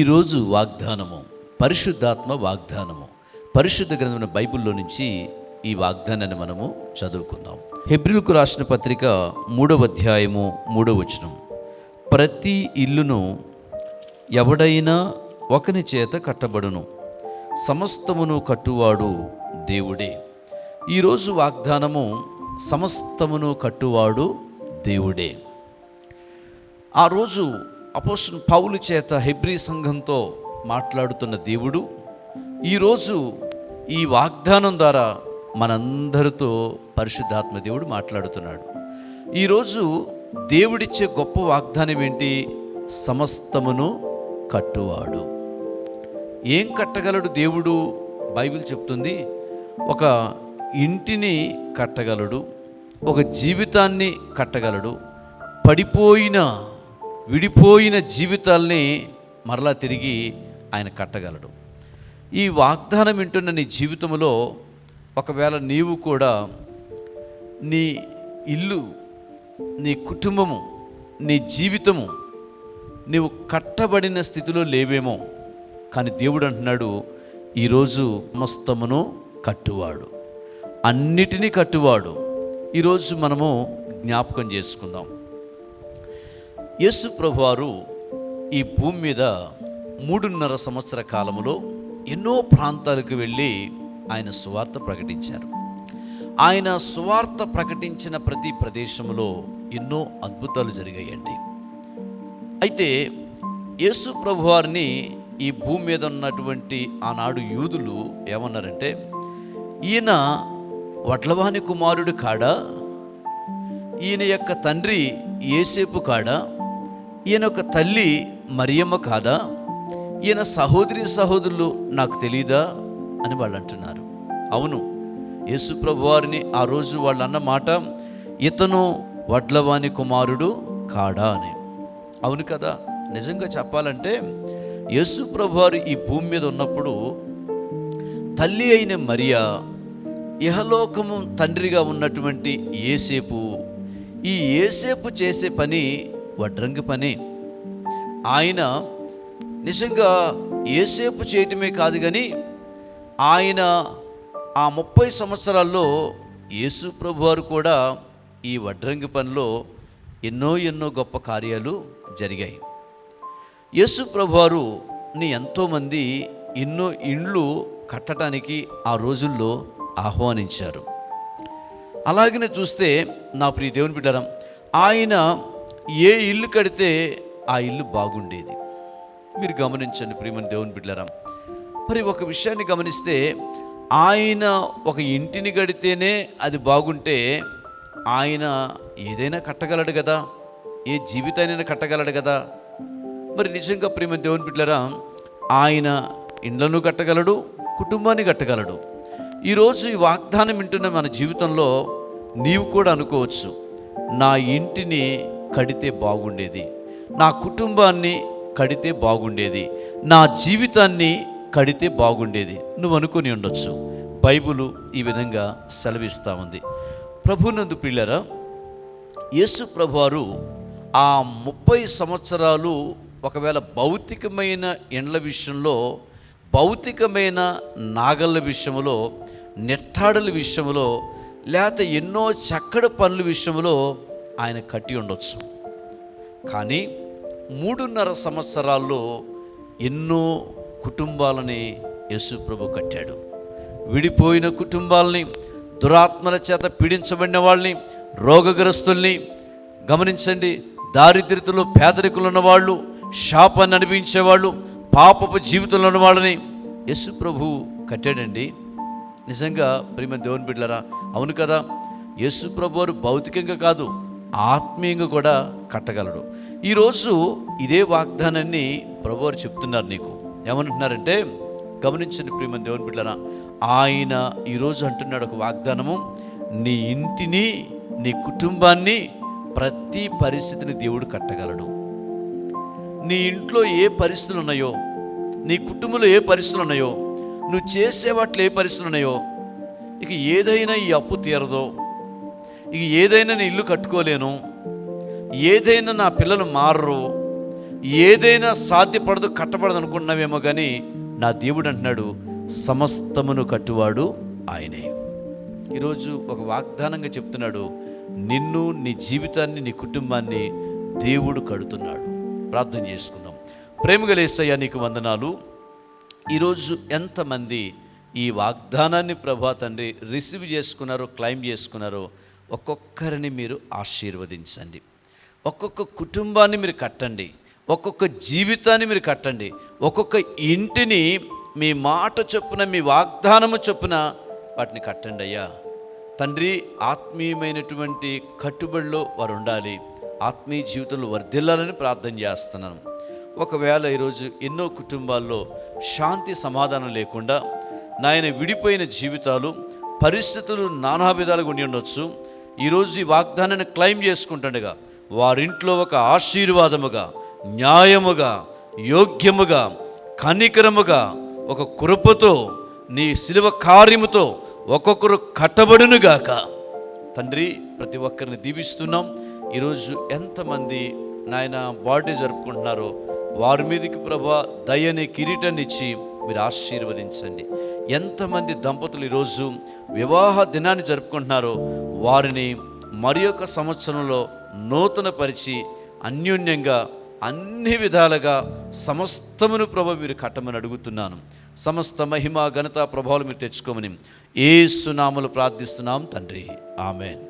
ఈరోజు వాగ్దానము పరిశుద్ధాత్మ వాగ్దానము. పరిశుద్ధ గ్రంథమైన బైబిల్లో నుంచి ఈ వాగ్దానాన్ని మనము చదువుకుందాం. హెబ్రిల్కు రాసిన పత్రిక మూడవ అధ్యాయము మూడవ వచనం. ప్రతి ఇల్లును ఎవడైనా ఒకని చేత కట్టబడును. సమస్తమును కట్టువాడు దేవుడే. ఈరోజు వాగ్దానము సమస్తమును కట్టువాడు దేవుడే. ఆ రోజు అపోసు పౌలు చేత హెబ్రీ సంఘంతో మాట్లాడుతున్న దేవుడు ఈరోజు ఈ వాగ్దానం ద్వారా మనందరితో పరిశుద్ధాత్మ దేవుడు మాట్లాడుతున్నాడు. ఈరోజు దేవుడిచ్చే గొప్ప వాగ్దానం ఏంటి? సమస్తమును కట్టువాడు. ఏం కట్టగలడు దేవుడు? బైబిల్ చెప్తుంది ఒక ఇంటిని కట్టగలడు ఒక జీవితాన్ని కట్టగలడు పడిపోయిన విడిపోయిన జీవితాల్ని మరలా తిరిగి ఆయన కట్టగలడు. ఈ వాగ్దానం వింటున్న నీ జీవితంలో ఒకవేళ నీవు కూడా నీ ఇల్లు నీ కుటుంబము నీ జీవితము నీవు కట్టబడిన స్థితిలో లేవేమో కానీ దేవుడు అంటున్నాడు ఈరోజు సమస్తమును కట్టువాడు. అన్నిటినీ కట్టువాడు. ఈరోజు మనము జ్ఞాపకం చేసుకుందాం. యేసు ప్రభువారు ఈ భూమి మీద మూడున్నర సంవత్సర కాలంలో ఎన్నో ప్రాంతాలకు వెళ్ళి ఆయన సువార్త ప్రకటించారు. ఆయన సువార్త ప్రకటించిన ప్రతి ప్రదేశంలో ఎన్నో అద్భుతాలు జరిగాయండి. అయితే యేసు ప్రభువారిని ఈ భూమి మీద ఉన్నటువంటి ఆనాడు యూదులు ఏమన్నారంటే ఈయన వడ్లవాణి కుమారుడు కాడా? ఈయన యొక్క తండ్రి ఏసేపు కాడా? ఈయన ఒక తల్లి మరియమ్మ కాదా? ఈయన సహోదరి సహోదరులు నాకు తెలీదా? అని వాళ్ళు అంటున్నారు అవును యేసుప్రభు వారిని ఆ రోజు వాళ్ళు అన్న మాట ఇతను వడ్లవాణి కుమారుడు కాడా అని. అవును కదా నిజంగా చెప్పాలంటే యేసుప్రభు వారు ఈ భూమి మీద ఉన్నప్పుడు తల్లి అయిన మరియా ఇహలోకము తండ్రిగా ఉన్నటువంటి ఏసేపు ఈ ఏసేపు చేసే పని వడ్రంగి పని ఆయన నిజంగా ఏసేపు చేయటమే కాదు కానీ ఆయన ఆ ముప్పై సంవత్సరాల్లో యేసు ప్రభు వారు కూడా ఈ వడ్రంగి పనిలో ఎన్నో ఎన్నో గొప్ప కార్యాలు జరిగాయి. యేసు ప్రభువారు ని ఎంతోమంది ఎన్నో ఇండ్లు కట్టడానికి ఆ రోజుల్లో ఆహ్వానించారు. అలాగనే చూస్తే నా ప్రియ దేవుని బిడ్డరం ఆయన ఏ ఇల్లు కడితే ఆ ఇల్లు బాగుండేది. మీరు గమనించండి ప్రియమని దేవుని బిడ్డరా మరి ఒక విషయాన్ని గమనిస్తే ఆయన ఒక ఇంటిని కడితేనే అది బాగుంటే ఆయన ఏదైనా కట్టగలడు కదా. ఏ జీవితాన్ని కట్టగలడు కదా. మరి నిజంగా ప్రేమ దేవుని బిడ్డరా ఆయన ఇండ్లను కట్టగలడు కుటుంబాన్ని కట్టగలడు. ఈరోజు ఈ వాగ్దానం వింటున్న మన జీవితంలో నీవు కూడా అనుకోవచ్చు నా ఇంటిని కడితే బాగుండేది. నా కుటుంబాన్ని కడితే బాగుండేది. నా జీవితాన్ని కడితే బాగుండేది. నువ్వు అనుకొని ఉండొచ్చు. బైబులు ఈ విధంగా సెలవిస్తూ ఉంది. ప్రభునందు పిల్లరా యేసు ప్రభువారు ఆ ముప్పై సంవత్సరాలు ఒకవేళ భౌతికమైన ఎండ్ల విషయంలో భౌతికమైన నాగళ్ళ విషయంలో నెట్టాడల విషయంలో లేకపోతే ఎన్నో చక్కడ పనుల విషయంలో ఆయన కట్టి ఉండొచ్చు. కానీ మూడున్నర సంవత్సరాల్లో ఎన్నో కుటుంబాలని యేసు ప్రభు కట్టాడు. విడిపోయిన కుటుంబాలని దురాత్మల చేత పీడించబడిన వాళ్ళని రోగగ్రస్తుల్ని గమనించండి దారిద్రతలో పేదరికులు ఉన్నవాళ్ళు శాపాన్ని అనిపించేవాళ్ళు పాపపు జీవితంలో ఉన్న వాళ్ళని యేసు ప్రభు కట్టాడండి. నిజంగా ప్రేమ దేవుని బిడ్డలరా అవును కదా యేసు ప్రభు వారు భౌతికంగా కాదు ఆత్మీయంగా కూడా కట్టగలడు. ఈరోజు ఇదే వాగ్దానాన్ని ప్రభువారు చెప్తున్నారు నీకు. ఏమంటున్నారంటే గమనించండి ప్రేమ దేవుని బిడ్డన ఆయన ఈరోజు అంటున్నాడు ఒక వాగ్దానము నీ ఇంటిని నీ కుటుంబాన్ని ప్రతి పరిస్థితిని దేవుడు కట్టగలడు. నీ ఇంట్లో ఏ పరిస్థితులు ఉన్నాయో నీ కుటుంబంలో ఏ పరిస్థితులు ఉన్నాయో నువ్వు చేసే వాటిలో ఏ పరిస్థితులు ఉన్నాయో ఇక ఏదైనా ఈ అప్పు తీరదో ఇక ఏదైనా నేను ఇల్లు కట్టుకోలేను. ఏదైనా నా పిల్లలు మారరు. ఏదైనా సాధ్యపడదు కట్టబడదు అనుకున్నావేమో కానీ నా దేవుడు అంటున్నాడు సమస్తమును కట్టువాడు ఆయనే. ఈరోజు ఒక వాగ్దానంగా చెప్తున్నాడు నిన్ను నీ జీవితాన్ని నీ కుటుంబాన్ని దేవుడు కడుతున్నాడు. ప్రార్థన చేసుకుందాం. ప్రేమగలేసయ్యా నీకు వందనాలు. ఈరోజు ఎంతమంది ఈ వాగ్దానాన్ని ప్రభా తండ్రి రిసీవ్ చేసుకున్నారో క్లైమ్ చేసుకున్నారో ఒక్కొక్కరిని మీరు ఆశీర్వదించండి. ఒక్కొక్క కుటుంబాన్ని మీరు కట్టండి. ఒక్కొక్క జీవితాన్ని మీరు కట్టండి. ఒక్కొక్క ఇంటిని మీ మాట చొప్పున మీ వాగ్దానము చొప్పున వాటిని కట్టండి అయ్యా. తండ్రి ఆత్మీయమైనటువంటి కట్టుబడిలో వారు ఉండాలి ఆత్మీయ జీవితంలో వర్ధిల్లాలని ప్రార్థన చేస్తున్నాను. ఒకవేళ ఈరోజు ఎన్నో కుటుంబాల్లో శాంతి సమాధానం లేకుండా నాయన విడిపోయిన జీవితాలు పరిస్థితులు నానా విధాలుగా ఉండి ఉండొచ్చు. ఈరోజు ఈ వాగ్దానాన్ని క్లెయిమ్ చేసుకుంటుండగా వారింట్లో ఒక ఆశీర్వాదముగా న్యాయముగా యోగ్యముగా కనికరముగా ఒక కృపతో నీ శిలువ కార్యముతో ఒక్కొక్కరు కట్టబడునుగాక. తండ్రి ప్రతి ఒక్కరిని దీవిస్తున్నాం. ఈరోజు ఎంతమంది నాయన బర్త్డే జరుపుకుంటున్నారో వారి మీదకి ప్రభా దయని కిరీటాన్ని ఇచ్చి మీరు ఆశీర్వదించండి. ఎంతమంది దంపతులు ఈరోజు వివాహ దినాన్ని జరుపుకుంటున్నారో వారిని మరి ఒక సంవత్సరంలో నూతనపరిచి అన్యోన్యంగా అన్ని విధాలుగా సమస్తమును ప్రభు మీరు కట్టమని అడుగుతున్నాను. సమస్త మహిమ ఘనత ప్రభావాలు మీరు తెచ్చుకోమని ఏ సునాములు ప్రార్థిస్తున్నాం తండ్రి. ఆమెన్.